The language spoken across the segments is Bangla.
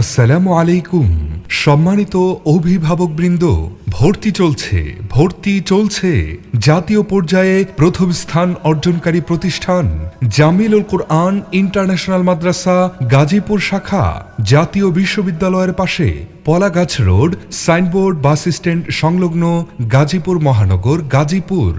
আসসালামু আলাইকুম। সম্মানিত অভিভাবকবৃন্দ, ভর্তি চলছে ভর্তি চলছে জাতীয় পর্যায়ে প্রথম স্থান অর্জনকারী প্রতিষ্ঠান জামিলুল কোরআন ইন্টারন্যাশনাল মাদ্রাসা, গাজীপুর শাখা, জাতীয় বিশ্ববিদ্যালয়ের পাশে Palagachh road, signboard, bus stand সংলগ্ন গাজীপুর মহানগর গাজীপুর।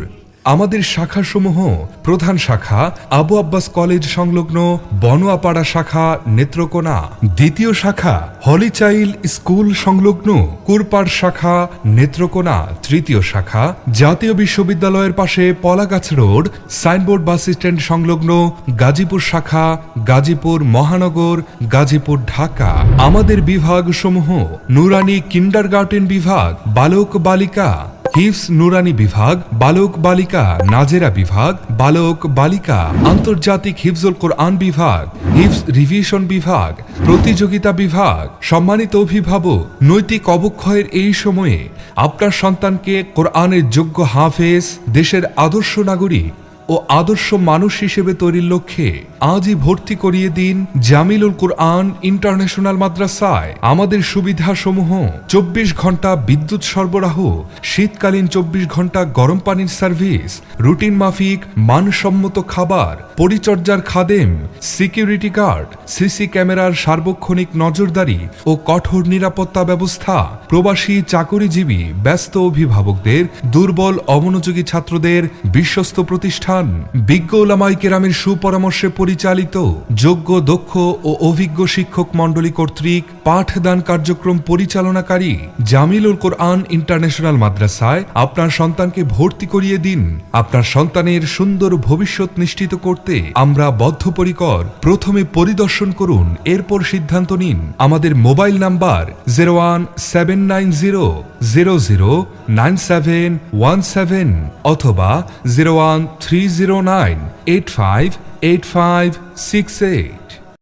আমাদের শাখাসমূহ প্রধান শাখা, আবু আব্বাস কলেজ সংলগ্ন বনোয়াপাড়া শাখা, নেত্রকোনা। দ্বিতীয় শাখা হলিচাইল স্কুল সংলগ্ন কুরপাড় শাখা, নেত্রকোনা। তৃতীয় শাখা, জাতীয় বিশ্ববিদ্যালয়ের পাশে Palagachh road, signboard bus stand সংলগ্ন গাজীপুর শাখা, গাজীপুর মহানগর, গাজীপুর ঢাকা। আমাদের বিভাগসমূহ, নুরানি কিন্ডারগার্টেন বিভাগ, বালক বালিকা হিফস নুরানি বিভাগ, বালক বালিকা নাজেরা বিভাগ, বালক বালিকা আন্তর্জাতিক হিফজুল কোরআন বিভাগ, হিফস রিভিশন বিভাগ, প্রতিযোগিতা বিভাগ, সম্মানিত অভিভাবক, নৈতিক অবক্ষয়ের এই সময়ে আপনার সন্তানকে কোরআনের যোগ্য হাফেজ, দেশের আদর্শ নাগরিক ও আদর্শ মানুষ হিসেবে তৈরির লক্ষ্যে আজই ভর্তি করিয়ে দিন জামিলুল কুরআন ইন্টারন্যাশনাল মাদ্রাসায়। আমাদের সুবিধাসমূহ, চব্বিশ ঘণ্টা বিদ্যুৎ সরবরাহ, শীতকালীন চব্বিশ ঘণ্টা গরম পানির সার্ভিস, রুটিন মাফিক, মানসম্মত খাবার, পরিচর্যার খাদেম, সিকিউরিটি গার্ড, সিসি ক্যামেরার সার্বক্ষণিক নজরদারি ও কঠোর নিরাপত্তা ব্যবস্থা, প্রবাসী চাকরিজীবী, ব্যস্ত অভিভাবকদের, দুর্বল, অমনোযোগী ছাত্রদের, বিশ্বস্ত প্রতিষ্ঠান বিজ্ঞ ওলামাই কেরামের সুপরামর্শে পরিচালিত যোগ্য, দক্ষ ও অভিজ্ঞ শিক্ষক মণ্ডলী কর্তৃক পাঠদান কার্যক্রম পরিচালনাকারী জামিলুল কোরআন ইন্টারন্যাশনাল মাদ্রাসায় আপনার সন্তানকে ভর্তি করিয়ে দিন। আপনার সন্তানের সুন্দর ভবিষ্যৎ নিশ্চিত করতে আমরা বদ্ধপরিকর। প্রথমে পরিদর্শন করুন, এরপর সিদ্ধান্ত নিন। আমাদের mobile number zero one seven nine zero zero zero nine seven one seven অথবা zero one three zero nine eight five eight five six eight